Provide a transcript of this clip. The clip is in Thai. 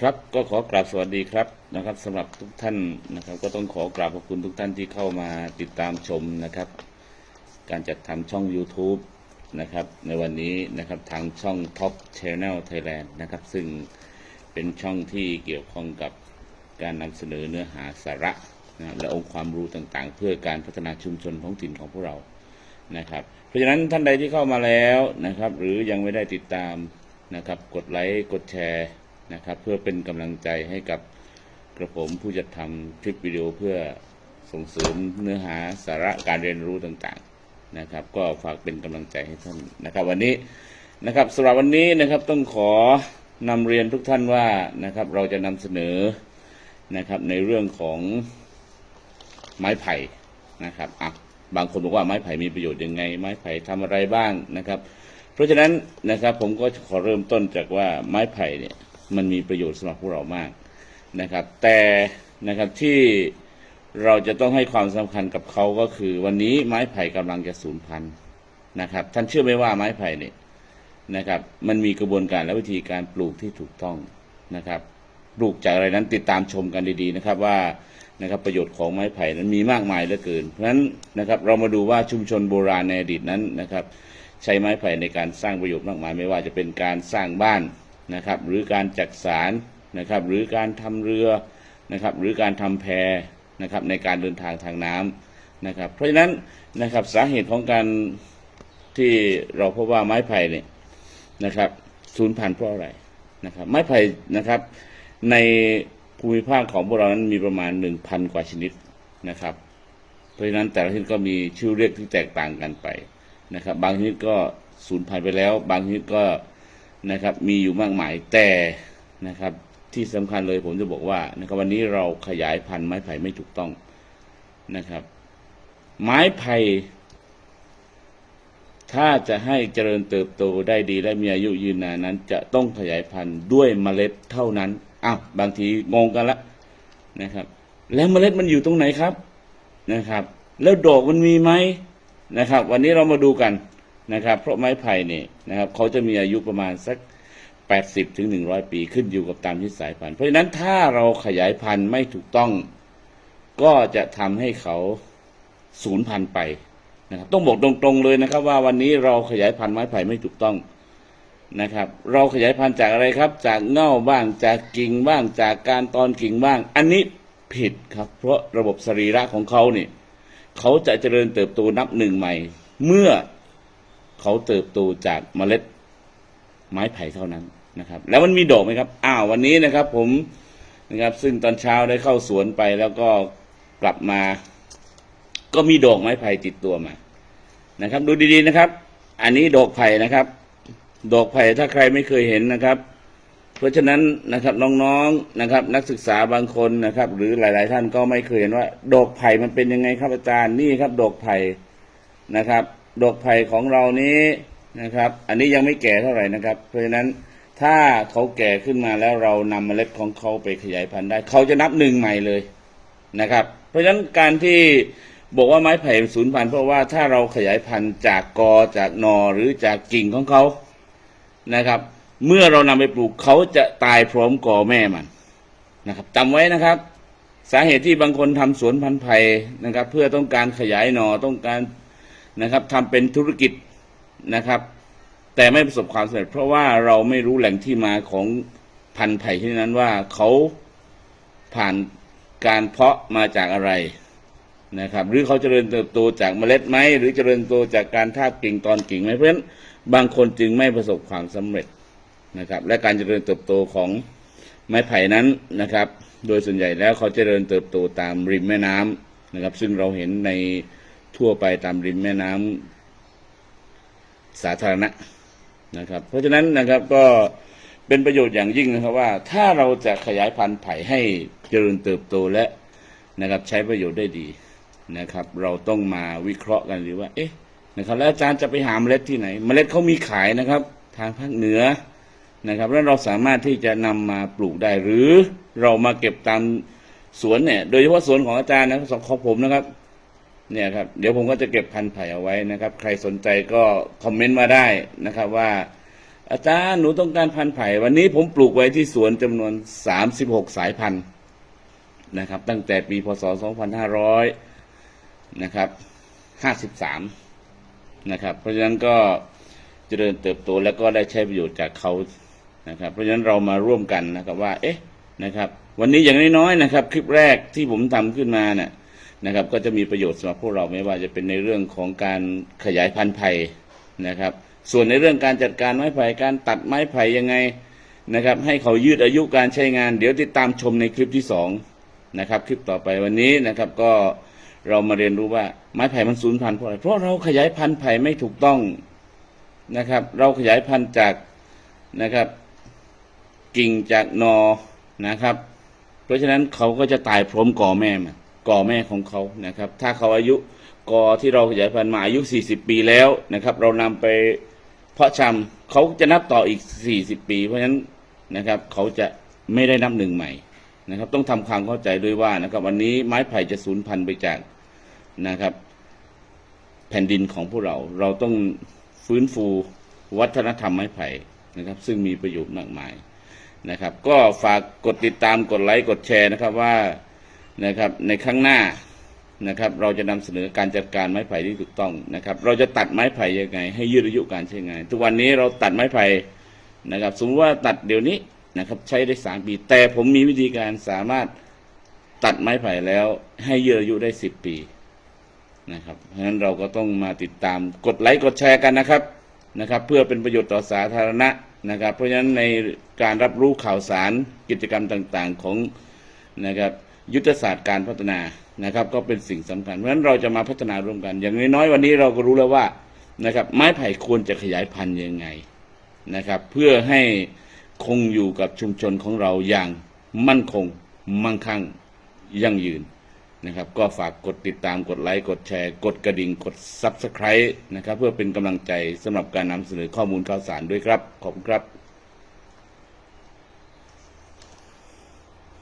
ครับก็ขอกราบสวัสดีครับนะครับสำหรับทุกท่านนะครับ ก็ต้องขอกราบขอบคุณทุกท่านที่เข้ามาติดตามชมนะครับ การจัดทำช่อง YouTube นะครับในวันนี้นะครับทางช่อง Top Channel Thailand นะครับ ซึ่งเป็นช่องที่เกี่ยวข้องกับการนำเสนอเนื้อหาสาระนะและองค์ความรู้ต่างๆ เพื่อการพัฒนาชุมชนท้องถิ่นของพวกเรานะครับ เพราะฉะนั้นท่านใดที่เข้ามาแล้วนะครับ หรือยังไม่ได้ติดตามนะครับ กดไลค์กดแชร์ นะครับ เพื่อเป็นกำลังใจให้กับกระผมผู้จัดทำคลิปวิดีโอเพื่อส่งเสริมเนื้อหาสาระการเรียนรู้ต่างๆนะครับ ก็ฝากเป็นกำลังใจให้ท่านนะครับ วันนี้นะครับสำหรับวันนี้นะครับต้องขอนำเรียนทุกท่านว่านะครับเราจะนำเสนอนะครับในเรื่องของไม้ไผ่นะครับอะบางคนบอกว่าไม้ไผ่มีประโยชน์ยังไง ไม้ไผ่ทำอะไรบ้างนะครับ เพราะฉะนั้นนะครับผมก็ขอเริ่มต้นจากว่าไม้ไผ่เนี่ย มันมีประโยชน์สำหรับพวกเรามากนะครับ แต่นะครับที่เราจะต้องให้ความสำคัญกับเขาก็คือ วันนี้ไม้ไผ่กำลังจะสูญพันธุ์นะครับ ท่านเชื่อไหมว่าไม้ไผ่เนี่ยนะครับ มันมีกระบวนการและวิธีการปลูกที่ถูกต้องนะครับ ปลูกจากอะไรนั้นติดตามชมกันดีๆนะครับว่านะครับประโยชน์ของไม้ไผ่นั้นมีมากมายเหลือเกิน เพราะฉะนั้นนะครับเรามาดูว่าชุมชนโบราณในอดีตนั้นนะครับ ใช้ไม้ไผ่ในการสร้างประโยชน์มากมาย ไม่ว่าจะเป็นการสร้างบ้าน นะครับหรือการจักสารนะครับหรือการทำเรือนะครับหรือการทำแพนะครับในการเดินทางทางน้ำนะครับเพราะฉะนั้นนะครับสาเหตุของการที่เราพบว่าไม้ไผ่เนี่ยนะครับสูญพันธุ์เพราะอะไรนะครับไม้ไผ่นะครับในภูมิภาคของพวกเรานั้นมีประมาณหนึ่งพันกว่าชนิดนะครับ เพราะฉะนั้นแต่ละชนิดก็มีชื่อเรียกที่แตกต่างกันไปนะครับ บางชนิดก็สูญพันธุ์ไปแล้ว บางชนิดก็ นะครับ มีอยู่มากมายแต่นะครับ ที่สำคัญเลยผมจะบอกว่านะครับวันนี้เราขยายพันธุ์ไม้ไผ่ไม่ถูกต้องนะครับ ไม้ไผ่ถ้าจะให้เจริญเติบโตได้ดีและมีอายุยืนนานนั้น จะต้องขยายพันธุ์ด้วยเมล็ดเท่านั้นอ้าวบางทีงงกันละนะครับ แล้วเมล็ดมันอยู่ตรงไหนครับนะครับ แล้วดอกมันมีไหมนะครับ วันนี้เรามาดูกัน นะครับ เพราะไม้ไผ่เนี่ยนะครับเขาจะมีอายุประมาณสัก 80ถึง100 ปีขึ้นอยู่กับตามที่สายพันธุ์เพราะฉะนั้นถ้าเราขยายพันธุ์ไม่ถูกต้อง ก็จะทำให้เขาสูญพันธุ์ไปนะครับ ต้องบอกตรงๆเลยนะครับ ว่าวันนี้เราขยายพันธุ์ไม้ไผ่ไม่ถูกต้องนะครับ เราขยายพันธุ์จากอะไรครับ จากเง่าบ้างจากกิ่งบ้างจากการตอนกิ่งบ้าง อันนี้ผิดครับ เพราะระบบสรีระของเขาเนี่ยเขาจะเจริญเติบโตนับหนึ่งใหม่ เมื่อ เขาเติบโตจากเมล็ดไม้ไผ่เท่านั้นนะครับ แล้วมันมีดอกไหมครับอ้าววันนี้นะครับ ผมนะครับ ซึ่งตอนเช้าได้เข้าสวนไปแล้วก็กลับมา ก็มีดอกไม้ไผ่ติดตัวมานะครับ ดูดีๆนะครับ อันนี้ดอกไผ่นะครับ ดอกไผ่ถ้าใครไม่เคยเห็นนะครับ เพราะฉะนั้นนะครับน้องๆนะครับ นักศึกษาบางคนนะครับ หรือหลาย ๆ ท่านก็ไม่เคยเห็นว่า ดอกไผ่มันเป็นยังไงครับอาจารย์นี่ครับ ดอกไผ่นะครับ ดอกไผ่ของเรานี้นะครับ อันนี้ยังไม่แก่เท่าไหร่นะครับ เพราะฉะนั้นถ้าเขาแก่ขึ้นมาแล้วเรานำเมล็ดของเขาไปขยายพันธุ์ได้ เขาจะนับหนึ่งใหม่เลยนะครับ เพราะฉะนั้นการที่บอกว่าไม้ไผ่สูญพันธุ์เพราะว่าถ้าเราขยายพันธุ์จากกอจากหนอหรือจากกิ่งของเขานะครับ เมื่อเรานำไปปลูกเขาจะตายพร้อมกอแม่มันนะครับจำไว้นะครับ สาเหตุที่บางคนทำสวนพันธุ์ไผ่นะครับ เพื่อต้องการขยายหนอต้องการ นะครับทำเป็นธุรกิจนะครับ แต่ไม่ประสบความสำเร็จ เพราะว่าเราไม่รู้แหล่งที่มาของพันธุ์ไผ่ที่นั้นว่าเขาผ่านการเพาะมาจากอะไรนะครับ หรือเขาเจริญเติบโตจากเมล็ดไหมหรือเจริญเติบโตจากการทาบกิ่งตอนกิ่งไหมเพราะฉะนั้นบางคนจึงไม่ประสบความสำเร็จนะครับ และการเจริญเติบโตของไม้ไผ่นั้นนะครับ โดยส่วนใหญ่แล้วเขาเจริญเติบโตตามริมแม่น้ำนะครับ ซึ่งเราเห็นใน ทั่วไปตามริมแม่น้ำสาธารณะนะครับ เพราะฉะนั้นนะครับก็เป็นประโยชน์อย่างยิ่งนะครับว่า ถ้าเราจะขยายพันธุ์ไผ่ให้เจริญเติบโตและนะครับ ใช้ประโยชน์ได้ดีนะครับ เราต้องมาวิเคราะห์กันหรือว่า เอ๊ะนะครับ แล้วอาจารย์จะไปหาเมล็ดที่ไหน เมล็ดเขามีขายนะครับ ทางภาคเหนือนะครับ แล้วเราสามารถที่จะนำมาปลูกได้หรือเรามาเก็บตามสวนเนี่ย โดยเฉพาะสวนของอาจารย์นะครับของผมนะครับ เนี่ยครับเดี๋ยวผมก็จะเก็บพันธุ์ไผ่เอาไว้นะครับ ใครสนใจก็คอมเมนต์มาได้นะครับว่า อาจารย์หนูต้องการพันธุ์ไผ่ วันนี้ผมปลูกไว้ที่สวนจำนวน 36 สายพันธุ์นะครับ ตั้งแต่ปีพศ 2500 นะครับ 53 นะครับ เพราะฉะนั้นก็เจริญเติบโตแล้วก็ได้ใช้ประโยชน์จากเขานะครับ เพราะฉะนั้นเรามาร่วมกันนะครับว่า เอ๊ะนะครับ วันนี้อย่างน้อยๆนะครับ คลิปแรกที่ผมทำขึ้นมาเนี่ย นะครับ ก็จะมีประโยชน์สำหรับพวกเราไม่ว่าจะเป็นในเรื่องของการขยายพันธุ์ไผ่นะครับ ส่วนในเรื่องการจัดการไม้ไผ่การตัดไม้ไผ่ยังไงนะครับ ให้เขายืดอายุการใช้งาน เดี๋ยวติดตามชมในคลิปที่สองนะครับคลิปต่อไปวันนี้นะครับก็เรามาเรียนรู้ว่าไม้ไผ่มันสูญพันธุ์เพราะอะไรเพราะเราขยายพันธุ์ไผ่ไม่ถูกต้องนะครับ เราขยายพันธุ์จากนะครับ กิ่งจากนอนะครับ เพราะฉะนั้นเขาก็จะตายพร้อมก่อแม่มา ก่อแม่ของเขานะครับ ถ้าเขาอายุกอที่เราขยายพันธุ์มาอายุ 40 ปีแล้วนะครับ เรานำไปเพาะชำเขาจะนับต่ออีก 40 ปี เพราะฉะนั้นนะครับเขาจะไม่ได้นับหนึ่งใหม่นะครับ ต้องทำความเข้าใจด้วยว่านะครับ วันนี้ไม้ไผ่จะสูญพันธุ์ไปจากนะครับ แผ่นดินของพวกเรา เราต้องฟื้นฟูวัฒนธรรมไม้ไผ่นะครับ ซึ่งมีประโยชน์มากมายนะครับ ก็ฝากกดติดตามกดไลค์กดแชร์นะครับว่า นะครับ ในครั้งหน้านะครับ เราจะนำเสนอการจัดการไม้ไผ่ที่ถูกต้องนะครับ เราจะตัดไม้ไผ่ยังไง ให้ยืดอายุการใช้งาน ทุกวันนี้เราตัดไม้ไผ่นะครับ สมมติว่าตัดเดี๋ยวนี้นะครับ ใช้ได้สามปี แต่ผมมีวิธีการสามารถตัดไม้ไผ่แล้วให้ยืดอายุได้สิบปีนะครับ เพราะฉะนั้นเราก็ต้องมาติดตามกดไลค์กดแชร์กันนะครับนะครับ เพื่อเป็นประโยชน์ต่อสาธารณะนะครับ เพราะฉะนั้นในการรับรู้ข่าวสารกิจกรรมต่างๆของนะครับ ยุทธศาสตร์การพัฒนานะครับ ก็เป็นสิ่งสำคัญเพราะฉะนั้นเราจะมาพัฒนาร่วมกัน อย่างน้อยๆวันนี้เราก็รู้แล้วว่านะครับไม้ไผ่ควรจะขยายพันธุ์ยังไงนะครับ เพื่อให้คงอยู่กับชุมชนของเราอย่างมั่นคง มั่งคั่งยั่งยืนนะครับ ก็ฝากกดติดตามกดไลค์กดแชร์ กดกระดิ่งกด Subscribe นะครับ เพื่อเป็นกำลังใจสำหรับการนำเสนอข้อมูลข่าวสารด้วยครับ ขอบคุณครับ